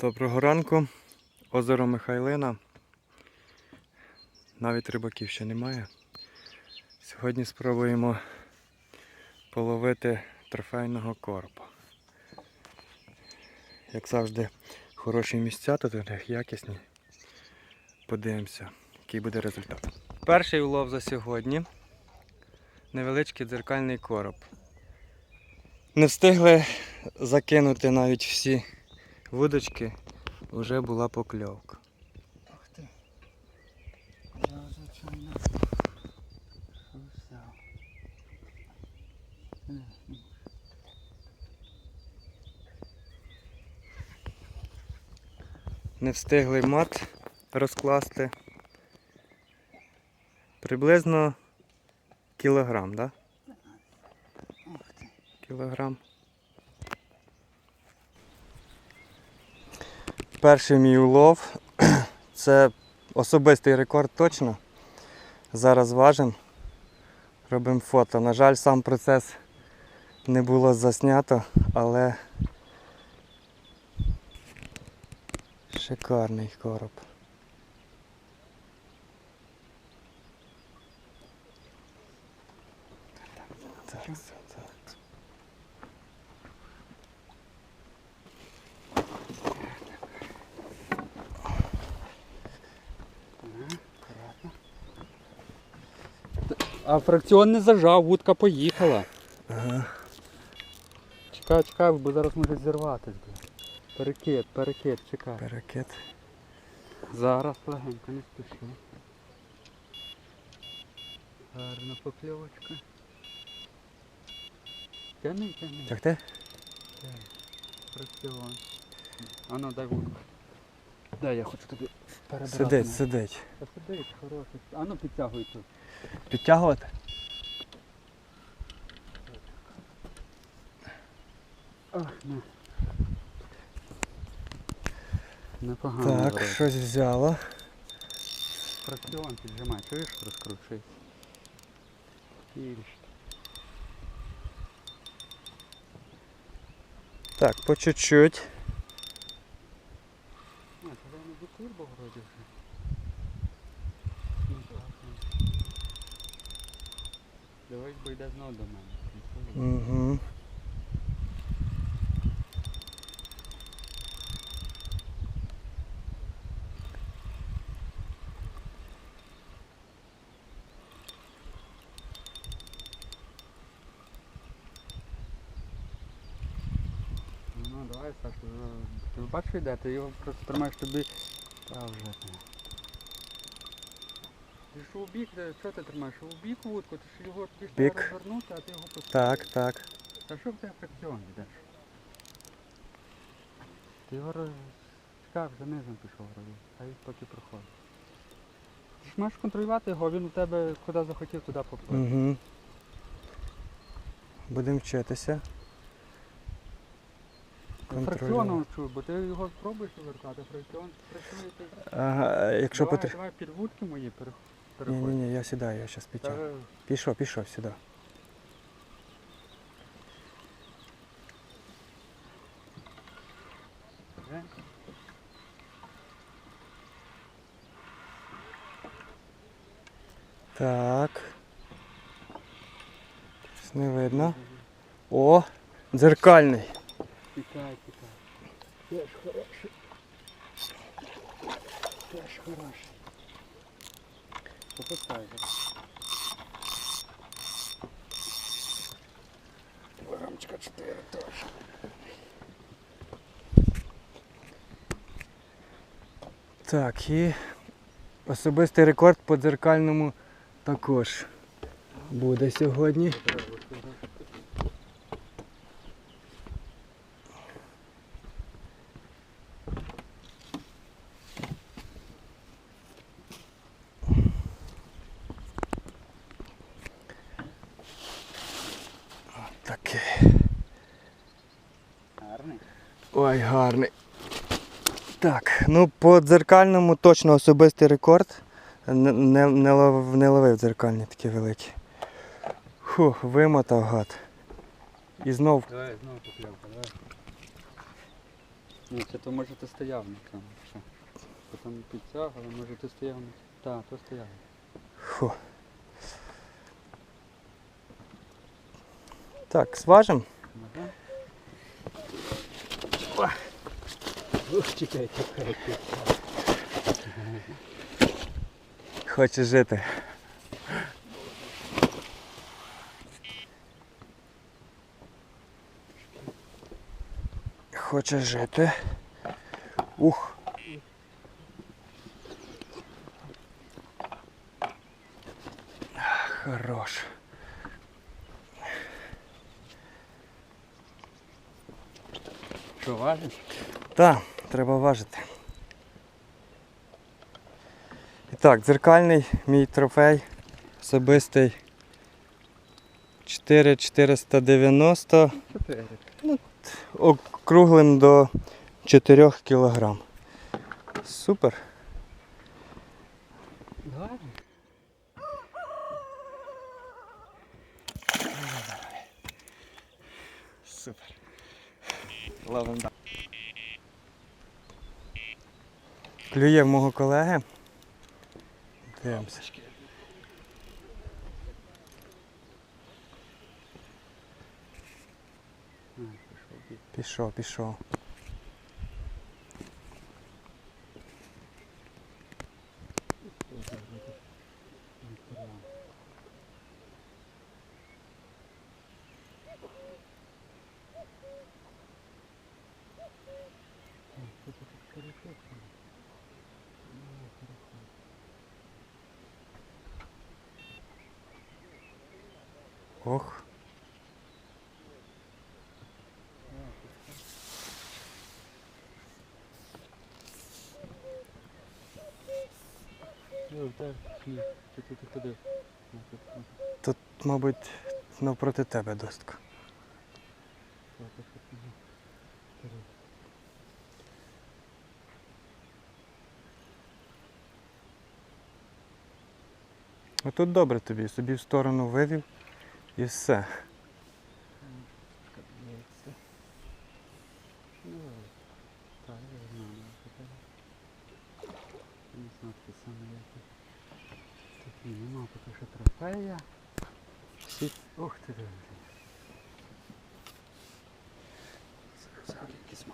Доброго ранку. Озеро Михайлина. Навіть рибаків ще немає. Сьогодні спробуємо половити трофейного коропа. Як завжди, хороші місця тут якісні. Подивимося, який буде результат. Перший улов за сьогодні. Невеличкий дзеркальний короб. Не встигли закинути навіть всі вудочки, вже була покльовка. Ах ти. Я звичайно. Взяв. Е, ну, Не встигли мат розкласти. Приблизно кілограм, так? Да? Кілограм. Перший мій улов. Це особистий рекорд точно. Зараз важимо. Робимо фото. На жаль, сам процес не було заснято, але шикарний короб. Так, так, так. А фракціон не зажав, вудка поїхала. Ага. Чекай, чекай, бо зараз може зірватись. Перекид, перекид, чекай. Перекид. Зараз легенько не спіши. Гарна покльовочка. Тяни, тяни. Так ти? Фракціон. А ну дай вудку. Дай, я хочу тобі перебрати. Сидить, сидить. Та сидить, хороший. А ну підтягуй тут. Підтягувати? Ах, не. Непогано. Так, вроде. щось взяло. Фракціон піджимай, чуєш, розкручуй. Більш. Так, по чуть-чуть. А, це воно до вроді вже. Ну, так, ну. Давай, бо йде знов до мене. Угу. Ну давай, Саш, вже- ти бачиш йде, ти його просто тримаєш тобі. Та вже Ти у бік, що ти тримаєш? У бік вудку, ти ж його тобі ж треба Бік. розвернути, а ти його поставиш. Так, так. Та що в тебе фракціон йдеш? Ти його роз... Вже низом пішов вроді. Хай поки проходить. Ти ж маєш контролювати його, він у тебе куди захотів, туди поплив. Угу. Будемо вчитися. Фракціоном чув, бо ти його спробуєш вивертати, фракціон працює. ти- Ага, якщо давай, потрібно. давай під вудки мої пере- Ні, переходь. Ні, ні, я сідаю, я зараз Та підтягну. вже Пішов, пішов сюди. вже. Так. Щось не видно. О, дзеркальний. Тікай, тікай. Теж хороший. Теж хороший. Кілограмчика 4 теж. Так, і особистий рекорд по дзеркальному також буде сьогодні. Такий. Гарний. Ой, гарний. Так, ну по дзеркальному точно особистий рекорд. Не, не, не, лов, не ловив дзеркальні такі великі. Фух, вимотав гад. І знов Давай знову покльовка, давай. Ні, це то може ти стояв на. Ще. Потім підтяг, але може ти стояв на Так, то стояв. Фу. Так, зважимо. Ага. Ух, чекай, чекай, чекай. Хоче жити. Хоче жити. Ух. Хорош. Що важиш? Так, треба важити. І так, дзеркальний мій трофей особистий 4490 Чотири. округлим до 4 кг. Супер. Давай. Супер. Далі. Клює в мого колеги. Дивимося. Пішов. Пішов, Ох. Ну, тут, мабуть, навпроти тебе достка. А тут добре тобі, собі в сторону вивів і все. Ну. Такі нема поки що трофея. Ух ти диви. Взагалі якісь.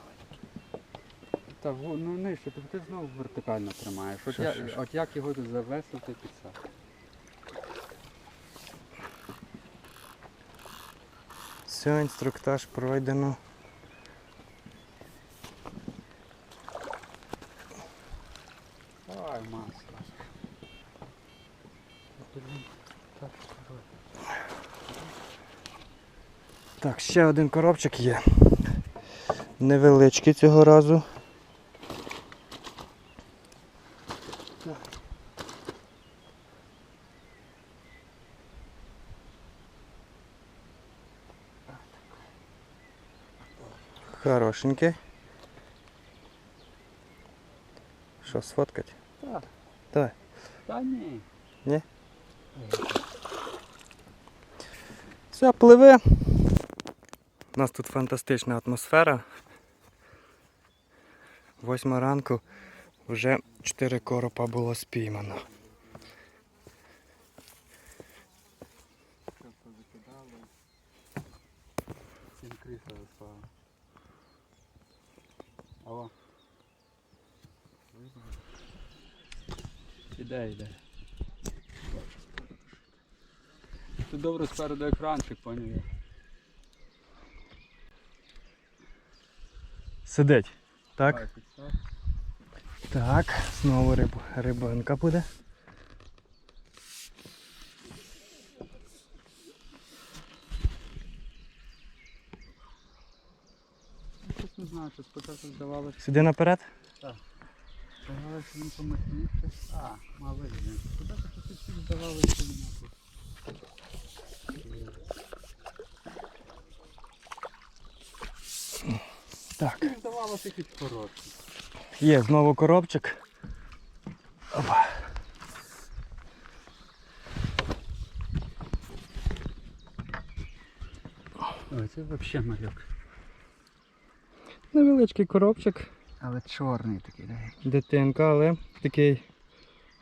Та ну нижче, тобто ти знову вертикально тримаєш. От, Що, я, що, що? от як його тут завесити під себе. Все, інструктаж пройдено. Ой, масло. Так, ще один коробчик є. Невеличкий цього разу. Хорошенький. Що, сфоткать? Так. Давай. Та ні. Все, пливе. У нас тут фантастична атмосфера. Восьма ранку вже 4 коропа було спіймано. Що позакидали? Сім крісла розпало. Алло. Іде, іде. Тут добре спереду екранчик, поняв я. Сидить. Так? Так, знову риб, рибинка буде. Я Щось не знаю, що спочатку здавалося. Сюди наперед. Здавалося, він помощніше. А, малий він. Спочатку чуть-чуть здавалося, що він тут. Так. Здавалося, якийсь хороший. Є знову коробчик. Опа. Ой, це взагалі малюк. Невеличкий коробчик, Але чорний такий, да? дитинка, але такий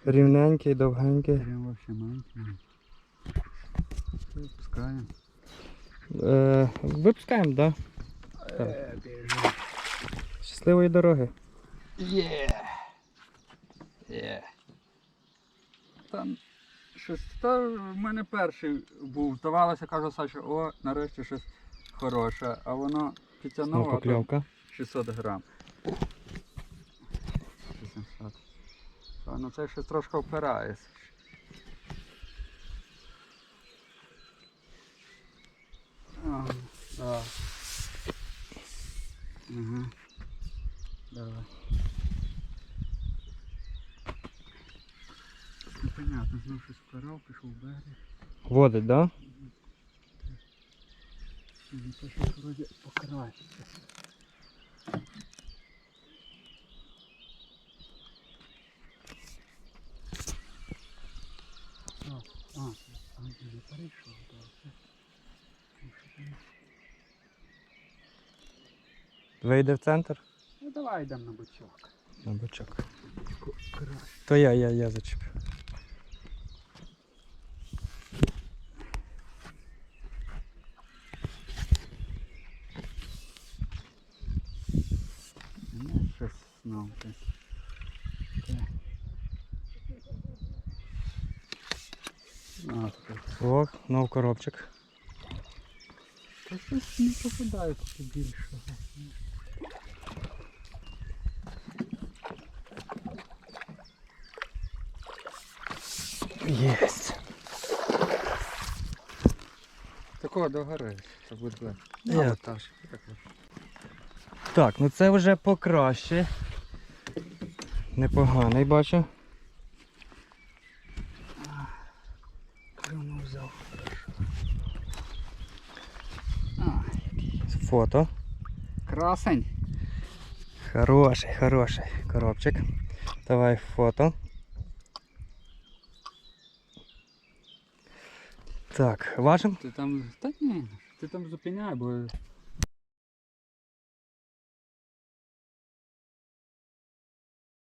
рівненький, довгенький. Прям вообще маленький. Випускаємо. Е, випускаємо, так? Да? Е, біжи. Щасливої дороги. Є. Є. Там щось. Та в мене перший був. Здавалося, кажу Саша, о, нарешті щось хороше. А воно підтягнуло. 600 грам. 800. А, ну це щось трошки впирається. А, да. Ага. Давай. Непонятно, знов щось впирав, пішов в берег. Водить, так? Да? Ну, це щось вроді покращиться. А, а, а, не перейшов, добре. Ну, що там? Вийде в центр. Ну давай йдемо на бочок. На бочок. То я, я, я зачеплю. Щось знов десь. Так. А, тут. О, нов коробчик. Та щось не попадає тут більшого. Єсть. Такого догори, це буде. Я так. Ну це вже покраще. Непоганий бачу. Фото. красень. Хороший, хороший коробчик. Давай фото. Так, важим? Ти там. Та ні, ти там зупиняй, бо